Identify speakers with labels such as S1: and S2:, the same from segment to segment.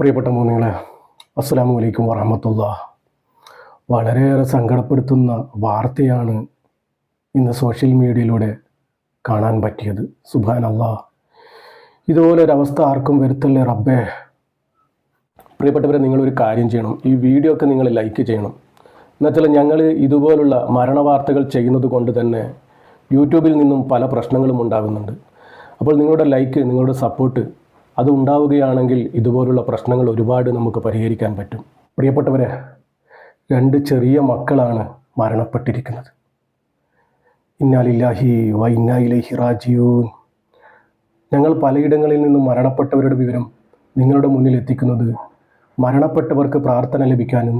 S1: പ്രിയപ്പെട്ട മോനികളെ അസ്സാം വലൈക്കും വറഹമത്തുള്ള. വളരെയേറെ സങ്കടപ്പെടുത്തുന്ന വാർത്തയാണ് ഇന്ന് സോഷ്യൽ മീഡിയയിലൂടെ കാണാൻ പറ്റിയത്. അള്ളാ ഇതുപോലൊരവസ്ഥ ആർക്കും വരുത്തല്ലേ റബ്ബേ? പ്രിയപ്പെട്ടവരെ നിങ്ങളൊരു കാര്യം ചെയ്യണം. ഈ വീഡിയോ ഒക്കെ നിങ്ങൾ ലൈക്ക് ചെയ്യണം. എന്നുവെച്ചാൽ ഞങ്ങൾ ഇതുപോലുള്ള മരണവാർത്തകൾ ചെയ്യുന്നത് കൊണ്ട് തന്നെ യൂട്യൂബിൽ നിന്നും പല പ്രശ്നങ്ങളും ഉണ്ടാകുന്നുണ്ട്. അപ്പോൾ നിങ്ങളുടെ ലൈക്ക് നിങ്ങളുടെ സപ്പോർട്ട് അത് ഉണ്ടാവുകയാണെങ്കിൽ ഇതുപോലുള്ള പ്രശ്നങ്ങൾ ഒരുപാട് നമുക്ക് പരിഹരിക്കാൻ പറ്റും. പ്രിയപ്പെട്ടവരെ രണ്ട് ചെറിയ മക്കളാണ് മരണപ്പെട്ടിരിക്കുന്നത്. ഇന്നാലില്ലാഹി വ റാജീവൂൻ ഞങ്ങൾ പലയിടങ്ങളിൽ നിന്നും മരണപ്പെട്ടവരുടെ വിവരം നിങ്ങളുടെ മുന്നിൽ എത്തിക്കുന്നത് മരണപ്പെട്ടവർക്ക് പ്രാർത്ഥന ലഭിക്കാനും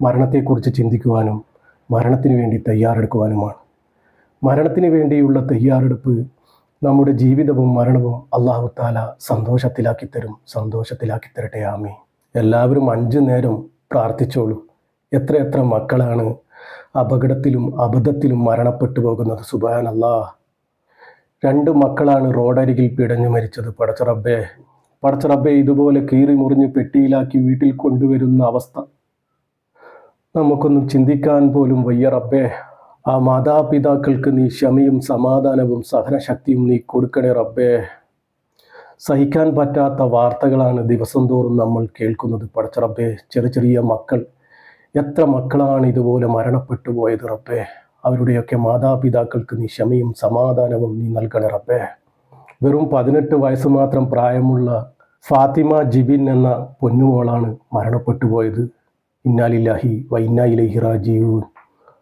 S1: മരണത്തെക്കുറിച്ച് ചിന്തിക്കുവാനും മരണത്തിന് വേണ്ടി തയ്യാറെടുക്കുവാനുമാണ്. മരണത്തിന് വേണ്ടിയുള്ള തയ്യാറെടുപ്പ് നമ്മുടെ ജീവിതവും മരണവും അള്ളാഹു താല സന്തോഷത്തിലാക്കി തരും. സന്തോഷത്തിലാക്കി തരട്ടെ. ആമി എല്ലാവരും അഞ്ചു നേരം പ്രാർത്ഥിച്ചോളൂ. എത്ര എത്ര മക്കളാണ് അപകടത്തിലും അബദ്ധത്തിലും മരണപ്പെട്ടു പോകുന്നത്. സുബാൻ അള്ളാഹ് രണ്ട് മക്കളാണ് റോഡരികിൽ പിടഞ്ഞു മരിച്ചത്. പടച്ചറബ്ബേ പടച്ചറബ്ബെ ഇതുപോലെ കീറി മുറിഞ്ഞ് പെട്ടിയിലാക്കി വീട്ടിൽ കൊണ്ടുവരുന്ന അവസ്ഥ നമുക്കൊന്നും ചിന്തിക്കാൻ പോലും വയ്യ റബ്ബേ. ആ മാതാപിതാക്കൾക്ക് നീ ക്ഷമയും സമാധാനവും സഹനശക്തിയും നീ കൊടുക്കണേ റബ്ബേ. സഹിക്കാൻ പറ്റാത്ത വാർത്തകളാണ് ദിവസം തോറും നമ്മൾ കേൾക്കുന്നത്. പടച്ചറബ്ബേ ചെറിയ ചെറിയ മക്കൾ. എത്ര മക്കളാണ് ഇതുപോലെ മരണപ്പെട്ടു പോയത് റബ്ബേ. അവരുടെയൊക്കെ മാതാപിതാക്കൾക്ക് നീ ക്ഷമയും സമാധാനവും നീ നൽകണേ റബ്ബേ. വെറും പതിനെട്ട് വയസ്സ് മാത്രം പ്രായമുള്ള ഫാത്തിമ ജിബിൻ എന്ന പൊന്നുമോളാണ് മരണപ്പെട്ടു പോയത്. ഇന്നാലില്ലാഹി വൈന്നായിലഹി റാജീവൂൻ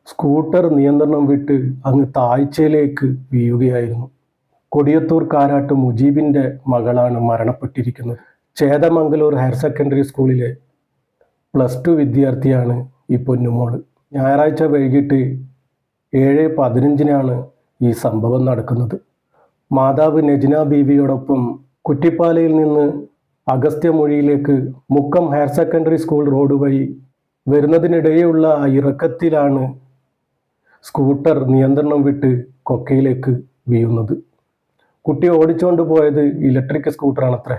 S1: സ്കൂട്ടർ നിയന്ത്രണം വിട്ട് അങ്ങ് താഴ്ചയിലേക്ക് വീഴുകയായിരുന്നു. കൊടിയത്തൂർ കാരാട്ട് മുജീബിന്റെ മകളാണ് മരണപ്പെട്ടിരിക്കുന്നത്. ചേതമംഗലൂർ ഹയർ സെക്കൻഡറി സ്കൂളിലെ പ്ലസ് ടു വിദ്യാർത്ഥിയാണ് ഈ പൊന്നുമോൾ. ഞായറാഴ്ച വൈകിട്ട് ഏഴ് പതിനഞ്ചിനാണ് ഈ സംഭവം നടക്കുന്നത്. മാതാവ് നജ്ന ബീവിയോടൊപ്പം കുറ്റിപ്പാലയിൽ നിന്ന് അഗസ്ത്യമൊഴിയിലേക്ക് Mukkam higher secondary school road വഴി വരുന്നതിനിടെയുള്ള ഇറക്കത്തിലാണ് സ്കൂട്ടർ നിയന്ത്രണം വിട്ട് കൊക്കയിലേക്ക് വീഴുന്നത്. കുട്ടി ഓടിച്ചുകൊണ്ട് പോയത് ഇലക്ട്രിക് സ്കൂട്ടറാണത്രേ.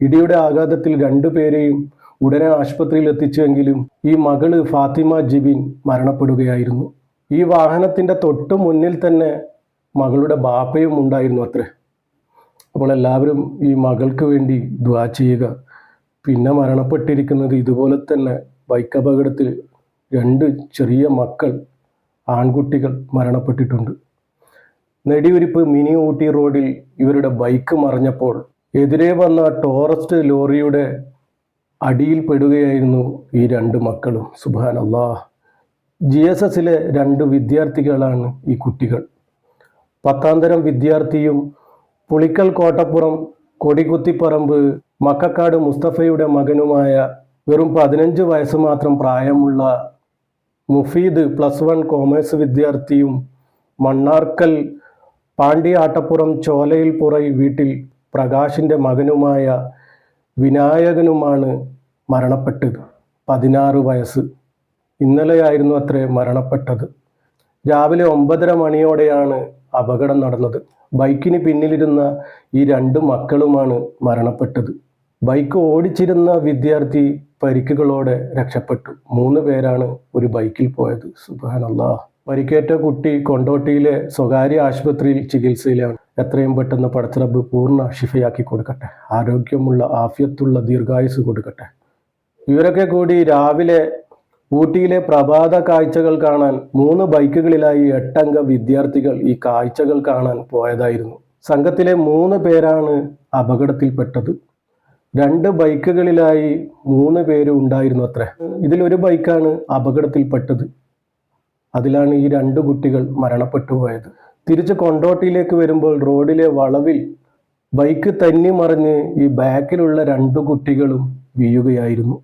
S1: ഇടിയുടെ ആഘാതത്തിൽ രണ്ടുപേരെയും ഉടനെ ആശുപത്രിയിൽ എത്തിച്ചുവെങ്കിലും ഈ മകൾ ഫാത്തിമ ജിബിൻ മരണപ്പെടുകയായിരുന്നു. ഈ വാഹനത്തിന്റെ തൊട്ടു മുന്നിൽ തന്നെ മകളുടെ ബാപ്പയും ഉണ്ടായിരുന്നു അത്രേ. അപ്പോൾ എല്ലാവരും ഈ മകൾക്ക് വേണ്ടി ദ്വാ ചെയ്യുക. പിന്നെ മരണപ്പെട്ടിരിക്കുന്നത് ഇതുപോലെ തന്നെ ബൈക്ക് അപകടത്തിൽ രണ്ട് ചെറിയ മക്കൾ ആൺകുട്ടികൾ മരണപ്പെട്ടിട്ടുണ്ട്. നെടിയുരിപ്പ് മിനി ഊട്ടി റോഡിൽ ഇവരുടെ ബൈക്ക് മറിഞ്ഞപ്പോൾ എതിരെ വന്ന ടോറസ്റ്റ് ലോറിയുടെ അടിയിൽ പെടുകയായിരുന്നു ഈ രണ്ട് മക്കളും. അള്ളാ ജി എസ് എസിലെ രണ്ട് വിദ്യാർത്ഥികളാണ് ഈ കുട്ടികൾ. പത്താംതരം വിദ്യാർത്ഥിയും പുളിക്കൽ കോട്ടപ്പുറം കൊടികുത്തിപ്പറമ്പ് മക്കക്കാട് മുസ്തഫയുടെ മകനുമായ വെറും പതിനഞ്ച് വയസ്സ് മാത്രം പ്രായമുള്ള മുഫീദ് പ്ലസ് വൺ കോമേഴ്സ് വിദ്യാർത്ഥിയും മണ്ണാർക്കൽ പാണ്ടിയാട്ടപ്പുറം ചോലയിൽ പുറൈ വീട്ടിൽ പ്രകാശിന്റെ മകനുമായ വിനായകനുമാണ് മരണപ്പെട്ടത്. പതിനാറ് വയസ്സ്. ഇന്നലെയായിരുന്നു അത്രേ മരണപ്പെട്ടത്. രാവിലെ ഒമ്പതര മണിയോടെയാണ് അപകടം നടന്നത്. ബൈക്കിന് പിന്നിലിരുന്ന ഈ രണ്ട് മക്കളുമാണ് മരണപ്പെട്ടത്. ബൈക്ക് ഓടിച്ചിരുന്ന വിദ്യാർത്ഥി പരിക്കുകളോടെ രക്ഷപ്പെട്ടു. മൂന്ന് പേരാണ് ഒരു ബൈക്കിൽ പോയത്. സുബാനല്ലാ പരിക്കേറ്റ കുട്ടി കൊണ്ടോട്ടിയിലെ സ്വകാര്യ ആശുപത്രിയിൽ ചികിത്സയിലാണ്. എത്രയും പെട്ടെന്ന് പടച്ചിറബ് പൂർണ ശിഫയാക്കി കൊടുക്കട്ടെ. ആരോഗ്യമുള്ള ആഫ്യത്തുള്ള ദീർഘായുസ് കൊടുക്കട്ടെ. ഇവരൊക്കെ കൂടി രാവിലെ ഊട്ടിയിലെ പ്രഭാത കാഴ്ചകൾ കാണാൻ മൂന്ന് ബൈക്കുകളിലായി എട്ടംഗ വിദ്യാർത്ഥികൾ ഈ കാഴ്ചകൾ കാണാൻ പോയതായിരുന്നു. സംഘത്തിലെ മൂന്ന് പേരാണ് അപകടത്തിൽപ്പെട്ടത്. രണ്ട് ബൈക്കുകളിലായി മൂന്ന് പേര് ഉണ്ടായിരുന്നു അത്ര. ഇതിലൊരു ബൈക്കാണ് അപകടത്തിൽപ്പെട്ടത്. അതിലാണ് ഈ രണ്ട് കുട്ടികൾ മരണപ്പെട്ടു പോയത്. തിരിച്ച് കൊണ്ടോട്ടിയിലേക്ക് വരുമ്പോൾ റോഡിലെ വളവിൽ ബൈക്ക് തന്നി മറിഞ്ഞ് ഈ ബാക്കിലുള്ള രണ്ട് കുട്ടികളും വീഴുകയായിരുന്നു.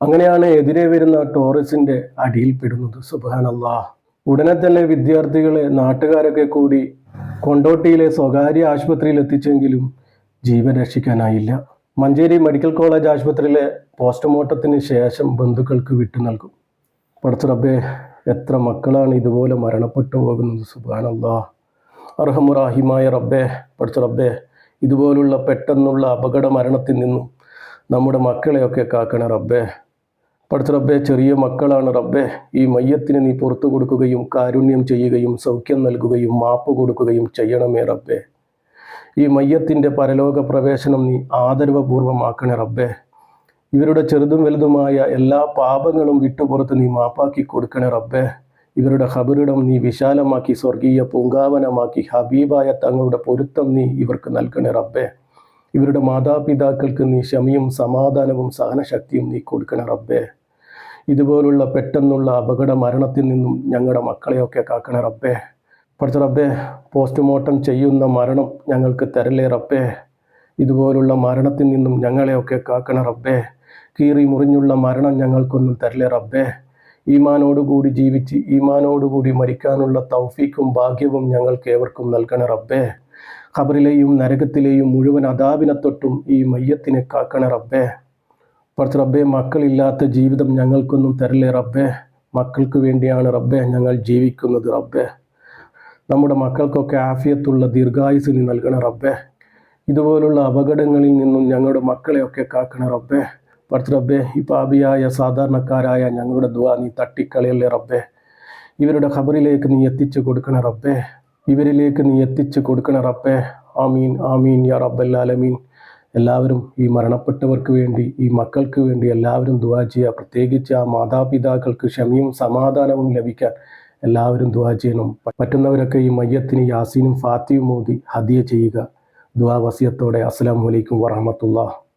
S1: അങ്ങനെയാണ് എതിരെ വരുന്ന ടോറസിന്റെ അടിയിൽപ്പെടുന്നത് സുബാനല്ലാ ഉടനെ തന്നെ വിദ്യാർത്ഥികളെ നാട്ടുകാരൊക്കെ കൂടി കൊണ്ടോട്ടിയിലെ സ്വകാര്യ ആശുപത്രിയിൽ എത്തിച്ചെങ്കിലും ജീവൻ രക്ഷിക്കാനായില്ല. മഞ്ചേരി മെഡിക്കൽ കോളേജ് ആശുപത്രിയിലെ പോസ്റ്റ്മോർട്ടത്തിന് ശേഷം ബന്ധുക്കൾക്ക് വിട്ടു നൽകും. പടച്ച റബ്ബേ എത്ര മക്കളാണ് ഇതുപോലെ മരണപ്പെട്ടു പോകുന്നത്? സുബാനല്ലാ അർഹമുറാഹിമായ റബ്ബേ പടച്ച റബ്ബേ ഇതുപോലുള്ള പെട്ടെന്നുള്ള അപകട മരണത്തിൽ നിന്നും നമ്മുടെ മക്കളെയൊക്കെ കാക്കണേ റബ്ബേ. പഠിച്ച റബ്ബേ ചെറിയ മക്കളാണ് റബ്ബേ. ഈ മയ്യത്തിന് നീ പുറത്തു കൊടുക്കുകയും കാരുണ്യം ചെയ്യുകയും സൗഖ്യം നൽകുകയും മാപ്പ് കൊടുക്കുകയും ചെയ്യണമേ റബ്ബേ. ഈ മയ്യത്തിന്റെ പരലോക പ്രവേശനം നീ ആദരവപൂർവമാക്കണേ റബ്ബേ. ഇവരുടെ ചെറുതും വലുതുമായ എല്ലാ പാപങ്ങളും വിട്ടുപുറത്ത് നീ മാപ്പാക്കി കൊടുക്കണേ റബ്ബേ. ഇവരുടെ ഹബറിടം നീ വിശാലമാക്കി സ്വർഗീയ പൂങ്കാവനമാക്കി ഹബീബായ തങ്ങളുടെ പൊരുത്തം നീ ഇവർക്ക് നൽകണേ റബ്ബേ. ഇവരുടെ മാതാപിതാക്കൾക്ക് നീ ക്ഷമയും സമാധാനവും സഹനശക്തിയും നീ കൊടുക്കണേ റബ്ബേ. ഇതുപോലുള്ള പെട്ടെന്നുള്ള അപകട മരണത്തിൽ നിന്നും ഞങ്ങളുടെ മക്കളെയൊക്കെ കാക്കണേ റബ്ബേ. പഠിച്ച റബ്ബെ പോസ്റ്റ്മോർട്ടം ചെയ്യുന്ന മരണം ഞങ്ങൾക്ക് തരലേ റബ്ബേ? ഇതുപോലുള്ള മരണത്തിൽ നിന്നും ഞങ്ങളെയൊക്കെ കാക്കണ റബ്ബേ. കീറി മുറിഞ്ഞുള്ള മരണം ഞങ്ങൾക്കൊന്നും തരലേ റബ്ബേ? ഈമാനോടുകൂടി ജീവിച്ച് ഈമാനോടുകൂടി മരിക്കാനുള്ള തൗഫീക്കും ഭാഗ്യവും ഞങ്ങൾക്ക് ഏവർക്കും നൽകണ റബ്ബേ. ഖബറിലെയും നരകത്തിലെയും മുഴുവൻ അതാപിനെ തൊട്ടും ഈ മയ്യത്തിനെ കാക്കണ റബ്ബേ. പഠിച്ച റബ്ബേ മക്കളില്ലാത്ത ജീവിതം ഞങ്ങൾക്കൊന്നും തരലേ റബ്ബേ? മക്കൾക്ക് വേണ്ടിയാണ് റബ്ബേ ഞങ്ങൾ ജീവിക്കുന്നത് റബ്ബേ. നമ്മുടെ മക്കൾക്കൊക്കെ ആഫിയത്തുള്ള ദീർഘായുസ് നീ നൽകണ റബ്ബേ. ഇതുപോലുള്ള അപകടങ്ങളിൽ നിന്നും ഞങ്ങളുടെ മക്കളെയൊക്കെ കാക്കണ റബ്ബേ. പഠിച്ച റബ്ബേ ഈ പാപിയായ സാധാരണക്കാരായ ഞങ്ങളുടെ ദുആ നീ തട്ടിക്കളയല്ലേ റബ്ബേ. ഇവരുടെ ഖബറിലേക്ക് നീ എത്തിച്ചു കൊടുക്കണ റബ്ബേ. ഇവരിലേക്ക് നീ എത്തിച്ചു കൊടുക്കണ റബ്ബേ. ആമീൻ ആമീൻ യാ റബ്ബല്ലാലമീൻ എല്ലാവരും ഈ മരണപ്പെട്ടവർക്ക് വേണ്ടി ഈ മക്കൾക്ക് വേണ്ടി എല്ലാവരും ദുവാ ചെയ്യുക. പ്രത്യേകിച്ച് ആ മാതാപിതാക്കൾക്ക് ക്ഷമയും സമാധാനവും ലഭിക്കാൻ എല്ലാവരും ദുവാ ചെയ്യണം. പറ്റുന്നവരൊക്കെ ഈ മയ്യത്തിന് യാസീനും ഫാത്തിയും മോദി ഹദിയ ചെയ്യുക. ദുവാ വസിയത്തോടെ. അസ്സാം അലൈക്കും വറഹമത്തുള്ള